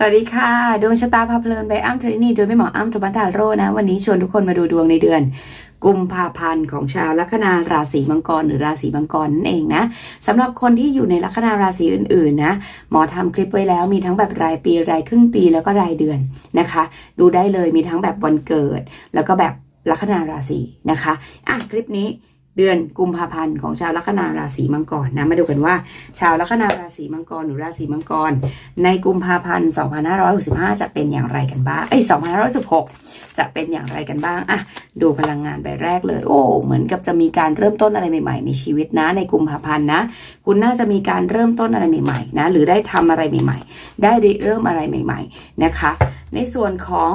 สวัสดีค่ะดวงชะตาพาเพลินไปอ้ำเทรนีโดยไม่หมออ้ำธรรมทาโร่นะ วันนี้ชวนทุกคนมาดูดวงในเดือน กุมภาพันธ์ของชาวลัคนาราศีมังกรหรือราศีมังกรนั่นเองนะสำหรับคนที่อยู่ในลัคนาราศีอื่นๆนะหมอทำคลิปไว้แล้วมีทั้งแบบรายปีรายครึ่งปีแล้วก็รายเดือนนะคะ ดูได้เลยมีทั้งแบบวันเกิด แล้วก็แบบลัคนาราศีนะคะอะคลิปนี้ เดือนกุมภาพันธ์ของชาวลัคนาราศีมังกรนะมาดูกันว่า ชาวลัคนาราศีมังกรหรือราศีมังกร ในกุมภาพันธ์ 2565 จะเป็นอย่างไรกันบ้างเอ้ย2516 จะเป็นอย่างไรกันบ้างอะดูพลังงานใบแรกเลย โอ้เหมือนกับจะมีการเริ่มต้นอะไรใหม่ ๆ ในชีวิตนะ ในกุมภาพันธ์นะ คุณน่าจะมีการเริ่มต้นอะไรใหม่ๆนะหรือได้ทำอะไรใหม่ ๆ ได้เริ่มอะไรใหม่ ๆ นะคะ ในส่วนของ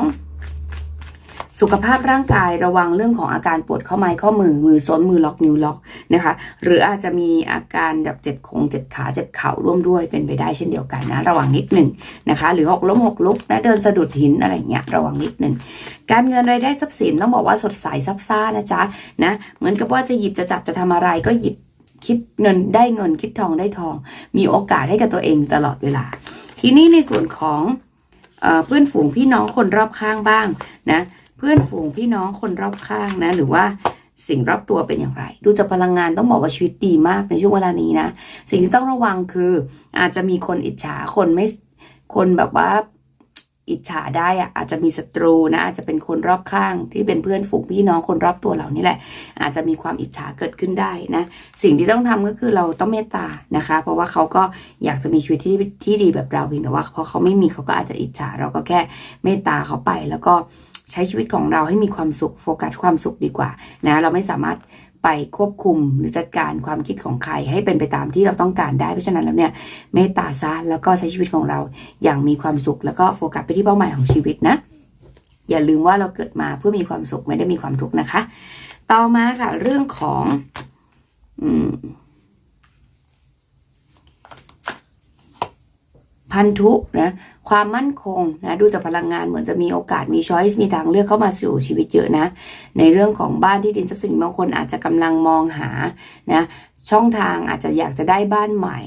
สุขภาพร่างกายระวังเรื่องของอาการปวดข้อไม้ข้อมือมือซ้นมือล็อกนิ้วล็อกนะคะ หรืออาจจะมีอาการแบบเจ็บคงเจ็บขาเจ็บเข่าร่วมด้วยเป็นไปได้เช่นเดียวกันนะระวังนิดหนึ่งนะคะ หรือหกล้มหกลุกนะเดินสะดุดหินอะไรเงี้ยระวังนิดหนึ่งการเงินรายได้ทรัพย์สินต้องบอกว่าสดใสซับซ่านะจ๊ะนะเหมือนกับว่าจะหยิบจะจับจะทำอะไรก็หยิบคิดเงินได้เงินคิดทองได้ทอง มีโอกาสให้กับตัวเองตลอดเวลา ทีนี้ในส่วนของเพื่อนฝูงพี่น้องคนรอบข้างบ้างนะ พื่อนฝูงพี่น้องคนรอบข้างนะ หรือว่าสิ่งรอบตัวเป็นอย่างไร ดูจากพลังงานต้องบอกว่าชีวิตดีมากในช่วงเวลานี้นะ สิ่งที่ต้องระวังคืออาจจะมีคนอิจฉาคนไม่คนแบบว่าอิจฉาได้อะอาจจะมีศัตรูนะ อาจจะเป็นคนรอบข้างที่เป็นเพื่อนฝูงพี่น้องคนรอบตัวเรานี่แหละ อาจจะมีความอิจฉาเกิดขึ้นได้นะ สิ่งที่ต้องทำก็คือเราต้องเมตตานะคะ เพราะว่าเขาก็อยากจะมีชีวิตที่ที่ดีแบบเราเพียงแต่ว่าเพราะเขาไม่มีเขาก็อาจจะอิจฉาเราก็แค่เมตตาเขาไปแล้วก็ ใช้ชีวิตของเราให้มีความสุขโฟกัสความสุขดีกว่านะเราไม่สามารถไปควบคุมหรือจัดการความคิดของใครให้เป็นไปตามที่เราต้องการได้เพราะฉะนั้นแล้วเนี่ยเมตตาซะแล้วก็ใช้ชีวิตของเราอย่างมีความสุข แล้วก็โฟกัสไปที่เป้าหมายของชีวิตนะ อย่าลืมว่าเราเกิดมาเพื่อมีความสุขไม่ได้มีความทุกข์นะคะ ต่อมาค่ะเรื่องของ อืม พันธุนะความมั่นคงนะดูจากพลังงานเหมือนจะมีโอกาสมีช้อยส์มีทางเลือกเข้ามาสู่ชีวิตเยอะนะ ในเรื่องของบ้านที่ดินทรัพย์สินบางคนอาจจะกำลังมองหานะช่องทางอาจจะอยากจะได้บ้านใหม่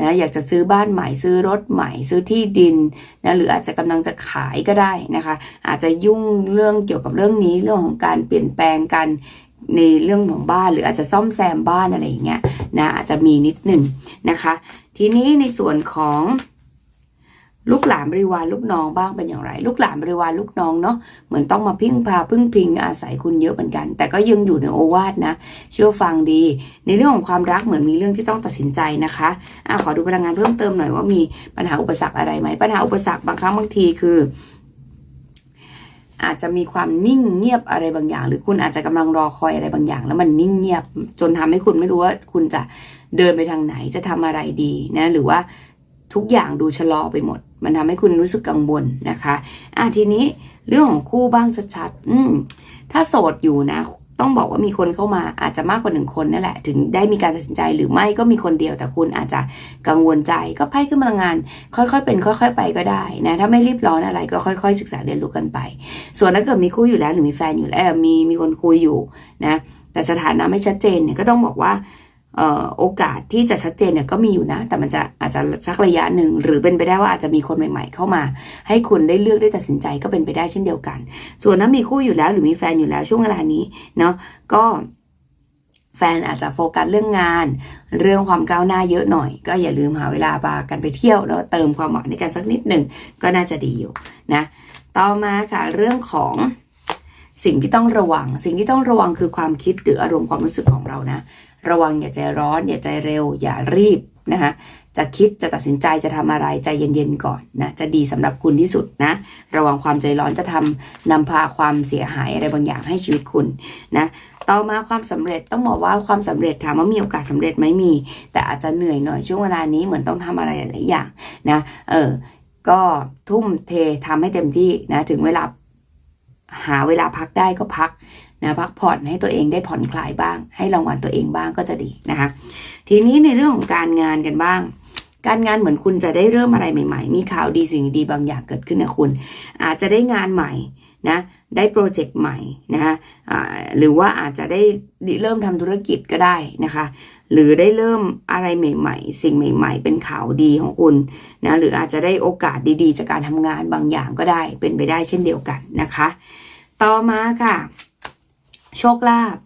นะอยากจะซื้อบ้านใหม่ซื้อรถใหม่ ซื้อที่ดินนะหรืออาจจะกำลังจะขายก็ได้นะคะ อาจจะยุ่งเรื่องเกี่ยวกับเรื่องนี้เรื่องของการเปลี่ยนแปลงกันในเรื่องของบ้านหรืออาจจะซ่อมแซมบ้านอะไรอย่างเงี้ยนะอาจจะมีนิดหนึ่งนะคะ ทีนี้ในส่วนของ ลูกหลานบริวารลูกน้องบ้างเป็นอย่างไร ลูกหลานบริวารลูกน้องเนาะเหมือนต้องมาพึ่งพาพึ่งพิงอาศัยคุณเยอะเหมือนกัน แต่ก็ยังอยู่ในโอวาทนะ เชื่อฟังดี ในเรื่องของความรักเหมือนมีเรื่องที่ต้องตัดสินใจนะคะอะขอดูพลังงานเพิ่มเติมหน่อยว่ามีปัญหาอุปสรรคอะไรไหมปัญหาอุปสรรคบางครั้งบางทีคืออาจจะมีความนิ่งเงียบอะไรบางอย่าง หรือคุณอาจจะกำลังรอคอยอะไรบางอย่าง แล้วมันนิ่งเงียบจนทำให้คุณไม่รู้ว่าคุณจะเดินไปทางไหนจะทำอะไรดีนะ หรือว่า ทุกอย่างดูชะลอไปหมด มันทำให้คุณรู้สึกกังวลนะคะอะทีนี้เรื่องของคู่บ้างชัดๆอืมถ้าโสดอยู่นะ ต้องบอกว่ามีคนเข้ามาอาจจะมากกว่าหนึ่งคนนั่นแหละ ถึงได้มีการตัดสินใจหรือไม่ก็มีคนเดียวแต่คุณอาจจะกังวลใจก็ไพ่ขึ้นพลังงาน ค่อยๆ เป็น ค่อย ๆ ไปก็ได้นะถ้าไม่รีบร้อนอะไรก็ค่อย ๆ ศึกษาเรียนรู้กันไป ส่วนถ้าเกิดมีคู่อยู่แล้วหรือมีแฟนอยู่แล้วมีมีคนคุยอยู่นะแต่สถานะไม่ชัดเจนเนี่ยก็ต้องบอกว่า โอกาสที่จะชัดเจนเนี่ยก็มีอยู่นะ แต่มันจะอาจจะสักระยะหนึ่ง หรือเป็นไปได้ว่าอาจจะมีคนใหม่ ๆ เข้ามา ให้คุณได้เลือกได้ตัดสินใจก็เป็นไปได้เช่นเดียวกัน ส่วนถ้ามีคู่อยู่แล้วหรือมีแฟนอยู่แล้วช่วงเวลานี้เนาะก็แฟนอาจจะโฟกัสเรื่องงาน เรื่องความก้าวหน้าเยอะหน่อย ก็อย่าลืมหาเวลาพากันไปเที่ยวแล้วเติมความหวังในกันสักนิดหนึ่งก็น่าจะดีอยู่นะต่อมาค่ะเรื่องของสิ่งที่ต้องระวัง สิ่งที่ต้องระวังคือความคิดหรืออารมณ์ความรู้สึกของเรานะ ระวังอย่าใจร้อน อย่าใจเร็ว อย่ารีบนะคะจะคิดจะตัดสินใจจะทำอะไรใจเย็นๆก่อนนะจะดีสำหรับคุณที่สุดนะระวังความใจร้อนจะทำนำพาความเสียหายอะไรบางอย่างให้ชีวิตคุณนะต่อมาความสำเร็จต้องบอกว่าความสำเร็จถามว่ามีโอกาสสำเร็จไหมมี แต่อาจจะเหนื่อยหน่อยช่วงเวลานี้เหมือนต้องทำอะไรหลายอย่างนะเออก็ทุ่มเททำให้เต็มที่นะถึงเวลาหาเวลาพักได้ก็พัก นะพักผ่อนให้ตัวเองได้ผ่อนคลายบ้าง ให้รางวัลตัวเองบ้างก็จะดีนะคะ ทีนี้ในเรื่องของการงานกันบ้าง การงานเหมือนคุณจะได้เริ่มอะไรใหม่ ๆ มีข่าวดีสิ่งดีบางอย่างเกิดขึ้นนะคุณ อาจจะได้งานใหม่นะได้โปรเจกต์ใหม่นะคะหรือว่าอาจจะได้เริ่มทำธุรกิจก็ได้นะคะ หรือได้เริ่มอะไรใหม่ ๆ สิ่งใหม่ ๆ เป็นข่าวดีของคุณนะหรืออาจจะได้โอกาสดีๆ จากการทำงานบางอย่างก็ได้เป็นไปได้เช่นเดียวกันนะคะ ต่อมาค่ะ โชคลาภ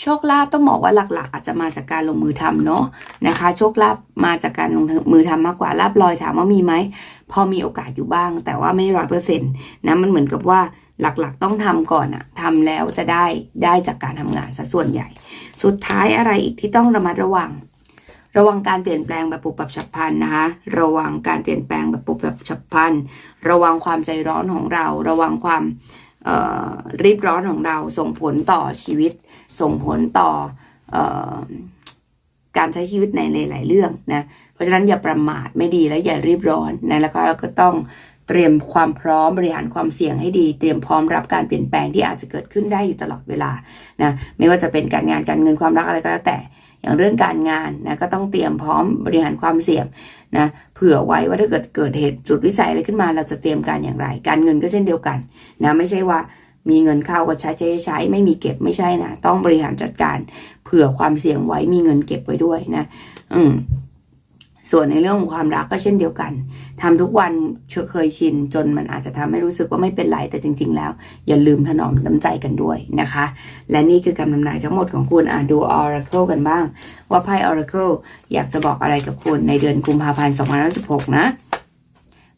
โชคลาภต้องบอกว่าหลักๆ อาจจะมาจากการลงมือทำเนาะนะคะ โชคลาภมาจากการลงมือทำมากกว่าลาบลอยถามว่ามีไหมพอมีโอกาสอยู่บ้าง แต่ว่าไม่ร้อยเปอร์เซ็นต์นะมันเหมือนกับว่าหลักๆ ต้องทำก่อนอะทำแล้วจะได้ได้จากการทำงานซะส่วนใหญ่ สุดท้ายอะไรอีกที่ต้องระมัดระวัง ระวังการเปลี่ยนแปลงแบบปุบปับฉับพลันนะคะ ระวังการเปลี่ยนแปลงแบบปุบปับฉับพลัน ระวังความใจร้อนของเรา ระวังความ รีบร้อนของเราส่งผลต่อชีวิต ส่งผลต่อออการใช้ชีวิตในหลาย ๆ เรื่องนะเพราะฉะนั้นอย่าประมาทไม่ดีและอย่ารีบร้อนนะแล้วก็เราก็ต้องเตรียมความพร้อมบริหารความเสี่ยงให้ดี เตรียมพร้อมรับการเปลี่ยนแปลงที่อาจจะเกิดขึ้นได้อยู่ตลอดเวลานะไม่ว่าจะเป็นการงานการเงินความรักอะไรก็แล้วแต่ อย่างเรื่องการงานนะก็ต้องเตรียมพร้อมบริหารความเสี่ยงนะเผื่อไว้ว่าถ้าเกิดเกิดเหตุจุดวิสัยอะไรขึ้นมา เราจะเตรียมการอย่างไร การเงินก็เช่นเดียวกันนะไม่ใช่ว่ามีเงินเข้าก็ใช้ใช้ใช้ ไม่มีเก็บไม่ใช่นะต้องบริหารจัดการ เผื่อความเสี่ยงไว้มีเงินเก็บไว้ด้วยนะ อืม ส่วนในเรื่องของความรักก็เช่นเดียวกันทำทุกวันเชเคยชินจนมันอาจจะทำให้รู้สึกว่าไม่เป็นไรแต่จริง ๆ แล้ว อย่าลืมถนอมน้ำใจกันด้วยนะคะ และนี่คือคำนำนายทั้งหมดของคุณอะดู Oracle กันบ้าง ว่าไพ่ Oracle อยากจะบอกอะไรกับคุณในเดือนกุมภาพันธ์ 2016 นะ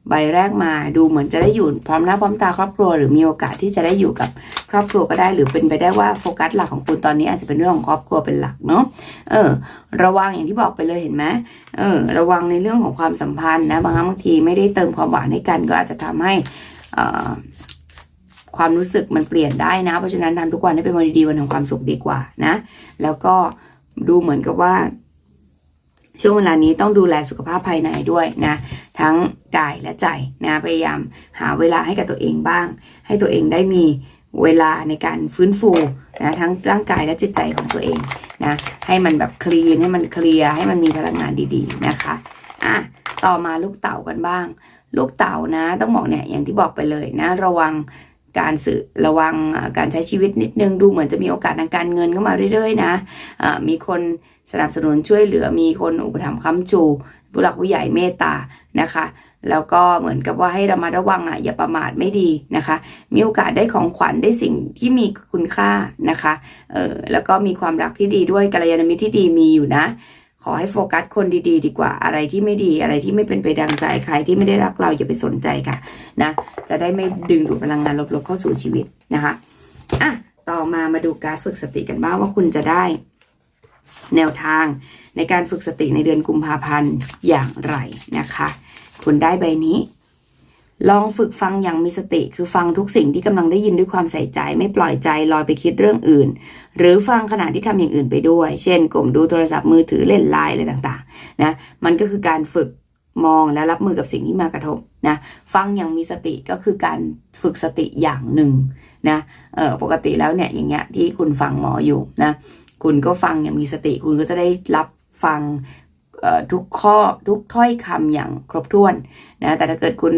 ใบแรกมาดูเหมือนจะได้อยู่พร้อมหน้าพร้อมตาครอบครัว หรือมีโอกาสที่จะได้อยู่กับครอบครัวก็ได้ หรือเป็นไปได้ว่าโฟกัสหลักของคุณตอนนี้อาจจะเป็นเรื่องของครอบครัวเป็นหลักเนาะเออ ระวังอย่างที่บอกไปเลยเห็นไหมเออ ระวังในเรื่องของความสัมพันธ์นะบางครั้งบางทีไม่ได้เติมความหวานให้กันก็อาจจะทำให้เอ่อความรู้สึกมันเปลี่ยนได้นะ เพราะฉะนั้นทำทุกวันให้เป็นวันดีๆวันของความสุขดีกว่านะ แล้วก็ดูเหมือนกับว่า ช่วงเวลานี้ต้องดูแลสุขภาพภายในด้วยนะ ทั้งกายและใจนะพยายามหาเวลาให้กับตัวเองบ้าง ให้ตัวเองได้มีเวลาในการฟื้นฟูนะทั้งร่างกายและจิตใจของตัวเองนะให้มันแบบคลีนให้มันเคลียร์ให้มันมีพลังงานดีๆนะคะอะต่อมาลูกเต่ากันบ้าง ลูกเต่านะ ต้องบอกเนี่ยอย่างที่บอกไปเลยนะ ระวัง การสื่อระวังการใช้ชีวิตนิดนึงดูเหมือนจะมีโอกาสทางการเงินเข้ามาเรื่อยๆนะอ่ามีคนสนับสนุนช่วยเหลือมีคนอุปถัมภ์ค้ำชูผู้หลักผู้ใหญ่เมตตานะคะ แล้วก็เหมือนกับว่าให้ระมัดระวังอะอย่าประมาทไม่ดีนะคะ มีโอกาสได้ของขวัญได้สิ่งที่มีคุณค่านะคะเออแล้วก็มีความรักที่ดีด้วยกัลยาณมิตรที่ดีมีอยู่นะ ขอให้โฟกัสคนดีๆ ดีกว่า อะไรที่ไม่ดีอะไรที่ไม่เป็นไปดังใจใครที่ไม่ได้รักเราอย่าไปสนใจค่ะนะจะได้ไม่ดึงดูดพลังงานลบๆเข้าสู่ชีวิตนะคะอะต่อมามาดูการฝึกสติกันบ้างว่าคุณจะได้ แนวทางในการฝึกสติในเดือนกุมภาพันธ์อย่างไรนะคะ คุณได้ใบนี้ ลองฝึกฟังอย่างมีสติ คือฟังทุกสิ่งที่กำลังได้ยินด้วยความใส่ใจ ไม่ปล่อยใจลอยไปคิดเรื่องอื่น หรือฟังขณะที่ทำอย่างอื่นไปด้วย เช่นกลมดูโทรศัพท์มือถือเล่นไลน์อะไรต่างๆนะมันก็คือการฝึกมองและรับมือกับสิ่งที่มากระทบนะฟังอย่างมีสติก็คือการฝึกสติอย่างหนึ่งนะเออปกติแล้วเนี่ยอย่างเงี้ยที่คุณฟังหมออยู่นะคุณก็ฟังอย่างมีสติ คุณก็จะได้รับฟัง ทุกข้อทุกถ้อยคำอย่างครบถ้วนนะแต่ถ้าเกิดคุณ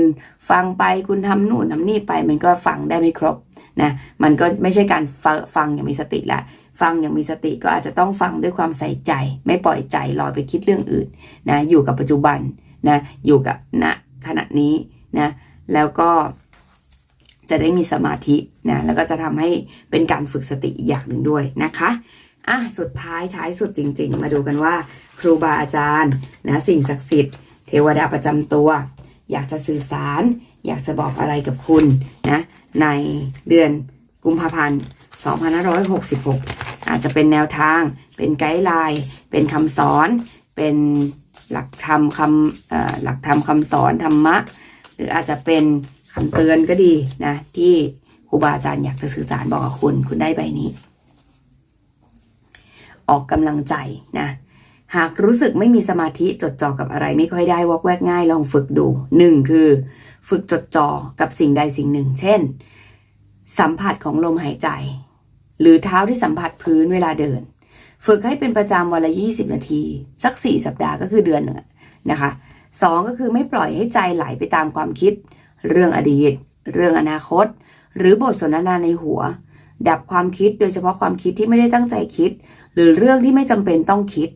ฟังไปคุณทำนู่นทำนี่ไป มันก็ฟังได้ไม่ครบนะมันก็ไม่ใช่การฟ,ฟังอย่างมีสติละฟังอย่างมีสติก็อาจจะต้องฟังด้วยความใส่ใจ ไม่ปล่อยใจลอยไปคิดเรื่องอื่นนะอยู่กับปัจจุบันนะอยู่กับณขณะนี้นะแล้วก็จะได้มีสมาธินะแล้วก็จะทำให้เป็นการฝึกสติอีกอย่างหนึ่งด้วยนะคะ อะสุดท้ายท้ายสุดจริง ๆ มาดูกันว่า ครูบาอาจารย์นะสิ่งศักดิ์สิทธิ์ เทวดาประจำตัว อยากจะสื่อสาร อยากจะบอกอะไรกับคุณนะในเดือนกุมภาพันธ์2566 อาจจะเป็นแนวทาง เป็นไกด์ไลน์ เป็นคำสอน เป็นหลักธรรมคำหลักธรรมคำสอนธรรมะ หรืออาจจะเป็นคำเตือนก็ดีนะ ที่ครูบาอาจารย์อยากจะสื่อสารบอกกับคุณ คุณได้ใบนี้ ออกกำลังใจนะ หากรู้สึกไม่มีสมาธิจดจ่อกับอะไรไม่ค่อยได้วอกแวกง่ายลองฝึกดูหนึ่งคือ ฝึกจดจ่อกับสิ่งใดสิ่งหนึ่ง เช่น สัมผัสของลมหายใจ หรือเท้าที่สัมผัสพื้นเวลาเดิน ฝึกให้เป็นประจำวันละ 20 นาที สัก 4 สัปดาห์ก็คือเดือนหนึ่งนะคะสองก็คือไม่ปล่อยให้ใจไหลไปตามความคิด เรื่องอดีต เรื่องอนาคต หรือบทสนทนาในหัว ดับความคิดโดยเฉพาะความคิดที่ไม่ได้ตั้งใจคิด หรือเรื่องที่ไม่จำเป็นต้องคิด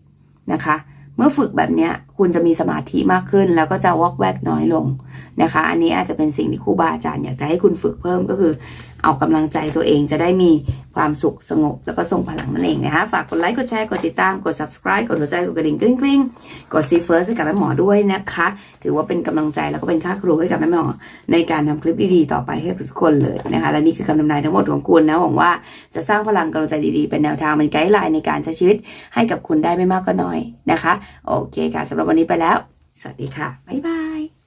นะคะ เมื่อฝึกแบบนี้คุณจะมีสมาธิมากขึ้น แล้วก็จะวอกแวกน้อยลงนะคะ อันนี้อาจจะเป็นสิ่งที่ครูบาอาจารย์อยากจะให้คุณฝึกเพิ่มก็คือ เอากำลังใจตัวเองจะได้มีความสุขสงบ แล้วก็ทรงพลังนั่นเองนะคะ ฝากกดไลค์ กดแชร์ กดติดตาม กด subscribe กดหัวใจ กดกระดิ่งกริ๊งกริ๊งกดซีเฟิร์สให้กับแม่หมอด้วยนะคะ ถือว่าเป็นกำลังใจแล้วก็เป็นค่าครูให้กับแม่หมอ ในการทำคลิปดีๆ ต่อไปให้ทุกคนเลยนะคะ และนี่คือคำทำนายทั้งหมดของคุณนะหวังว่าจะสร้างพลังกำลังใจดีๆ เป็นแนวทางเป็นไกด์ไลน์ในการใช้ชีวิตให้กับคุณได้ไม่มากก็น้อยนะคะ โอเคค่ะสำหรับวันนี้ไปแล้ว สวัสดีค่ะบ๊ายบาย